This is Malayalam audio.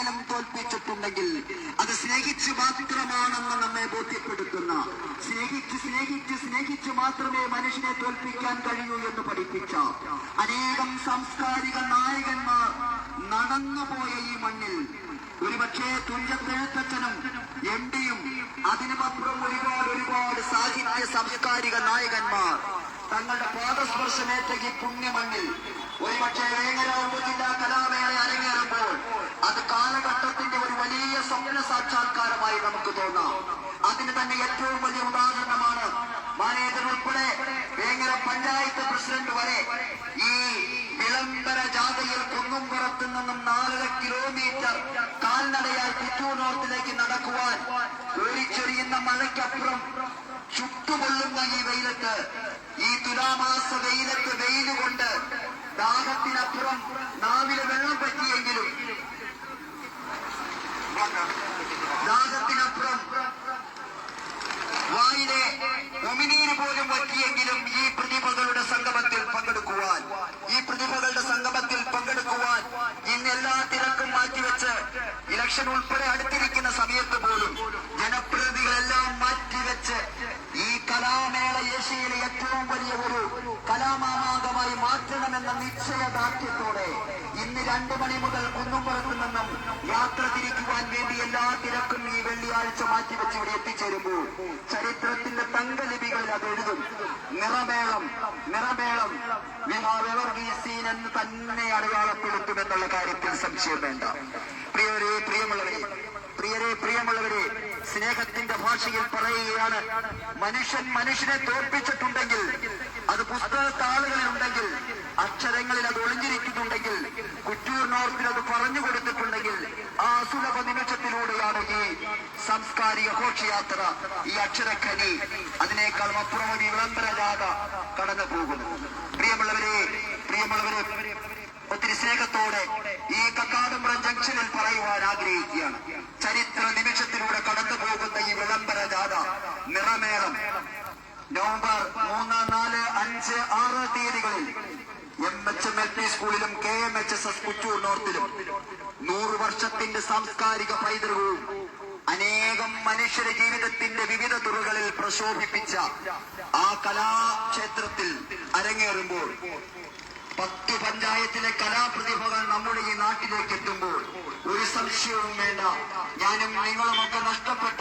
തോൽപ്പിച്ചിട്ടുണ്ടെങ്കിൽ അത് സ്നേഹിച്ച് മാത്രമാണെന്ന് നമ്മെ ബോധ്യപ്പെടുത്തുന്ന സ്നേഹിച്ച് സ്നേഹിച്ച് സ്നേഹിച്ച് മാത്രമേ മനുഷ്യനെ തോൽപ്പിക്കാൻ കഴിയൂ എന്ന് പഠിപ്പിച്ച അനേകം സാംസ്കാരിക നായകന്മാർ നടന്നുപോയ ഈ മണ്ണിൽ ഒരുപക്ഷെ തുഞ്ചത്തെഴുത്തച്ഛനും എം ഡിയും അതിനുമപ്പുറം ഒരുപാട് ഒരുപാട് സാഹിത്യ സാംസ്കാരിക നായകന്മാർ തങ്ങളുടെ പാദസ്പർശമേറ്റ ഈ പുണ്യമണ്ണിൽ ഒരുപക്ഷെ വേങ്ങര ഉപജില്ലാ കലാമേള അരങ്ങേറുമ്പോൾ അത് കാലഘട്ടത്തിന്റെ ഒരു വലിയ സ്വപ്ന സാക്ഷാത്കാരമായി നമുക്ക് തോന്നാം. അതിന് തന്നെ ഏറ്റവും വലിയ ഉദാഹരണമാണ് മാനേജർ ഉൾപ്പെടെ വേങ്ങര പഞ്ചായത്ത് പ്രസിഡന്റ് വരെ ഈ വിളംബര ജാഥയിൽ കുന്നുംപുറത്തു നിന്നും നാലര കിലോമീറ്റർ കാൽനടയായി പുത്തൂർ നോർത്തിലേക്ക് നടക്കുവാൻ ഒഴിച്ചൊരിയുന്ന മഴയ്ക്കപ്പുറം ചുട്ടുപൊള്ളുന്ന ഈ വെയിലത്ത് ഈ തുലാമാസ വെയിലത്ത് വെയിലുകൊണ്ട് ദാഹത്തിനപ്പുറം നാവിലെ വെള്ളം പറ്റിയെങ്കിലും ദാഹത്തിനപ്പുറം വായിലെ ഉമിനീര് പോലും പറ്റിയെങ്കിലും ഈ പ്രതിഭകളുടെ സംഗമത്തിൽ പങ്കെടുക്കുവാൻ ഈ പ്രതിഭകളുടെ സംഗമത്തിൽ പങ്കെടുക്കുവാൻ ഇന്ന് എല്ലാ തിരക്കും മാറ്റിവെച്ച് ഇലക്ഷൻ ഉൾപ്പെടെ അടുത്തിരിക്കുന്ന സമയത്ത് പോലും ജനപ്രതിനിധികളെല്ലാം മാറ്റിവെച്ച് ഈ കലാമേള ഏഷ്യയിലെ ഏറ്റവും വലിയ ഒരു കലാമാമാകമായി മാറ്റണമെന്ന നിശ്ചയദാർഢ്യത്തോടെ രണ്ടു മണി മുതൽ കുന്നുംപുറത്തു നിന്നും യാത്ര തിരിക്കുവാൻ വേണ്ടി എല്ലാ തിരക്കും ഈ വെള്ളിയാഴ്ച മാറ്റിവെച്ച് ഇവിടെ എത്തിച്ചേരുമ്പോൾ ചരിത്രത്തിന്റെ തങ്കലിപികളിൽ അത് എഴുതും. നിറമേളം നിറമേളം വിഹാവർഗീസീൻ എന്ന് തന്നെ അടയാളപ്പെടുത്തുമെന്നുള്ള കാര്യത്തിൽ സംശയം വേണ്ട. പ്രിയവരെ പ്രിയമുള്ളവരെ പ്രിയരെ പ്രിയമുള്ളവരെ സ്നേഹത്തിന്റെ ഭാഷയിൽ പറയുകയാണ് മനുഷ്യൻ മനുഷ്യനെ തോൽപ്പിച്ചിട്ടുണ്ടെങ്കിൽ അത് പുസ്തകത്താളുകളിൽ ഉണ്ടെങ്കിൽ അക്ഷരങ്ങളിൽ അത് ഒളിഞ്ഞിരിക്കുന്നുണ്ടെങ്കിൽ കുറ്റൂർ നോർത്തിൽ അത് പറഞ്ഞു കൊടുത്തിട്ടുണ്ടെങ്കിൽ ആ സുലഭ നിമിഷത്തിലൂടെയാണ് ഈ സാംസ്കാരിക ഘോഷയാത്ര ഈ അക്ഷരഖനി അതിനേക്കാളും അപ്പുറം ഒരു വിളംബരജാഥ കടന്നു പോകുന്നു പ്രിയമുള്ളവരെ പ്രിയമുള്ളവരെ ഒത്തിരി സ്നേഹത്തോടെ ഈ കക്കാടംപുറം ജംഗ്ഷനിൽ പറയുവാൻ ആഗ്രഹിക്കുകയാണ്. ചരിത്ര നിമിഷത്തിലൂടെ കടന്നു പോകുന്ന ഈ വിളംബര ജാഥ നിറമേളം നവംബർ മൂന്ന് നാല് അഞ്ച് ആറ് തീയതികളിൽ M H M L P സ്കൂളിലും K M H S S Kuttur നോർത്തിലും നൂറ് വർഷത്തിന്റെ സാംസ്കാരിക പൈതൃകവും അനേകം മനുഷ്യരുടെ ജീവിതത്തിന്റെ വിവിധ തുറകളിൽ പ്രശോഭിപ്പിച്ച ആ കലാക്ഷേത്രത്തിൽ അരങ്ങേറുമ്പോൾ പത്തു പഞ്ചായത്തിലെ കലാപ്രതിഭകൾ നമ്മുടെ ഈ നാട്ടിലേക്ക് എത്തുമ്പോൾ ഒരു സംശയവും വേണ്ട. ഞാനും നിങ്ങളുമൊക്കെ നഷ്ടപ്പെട്ട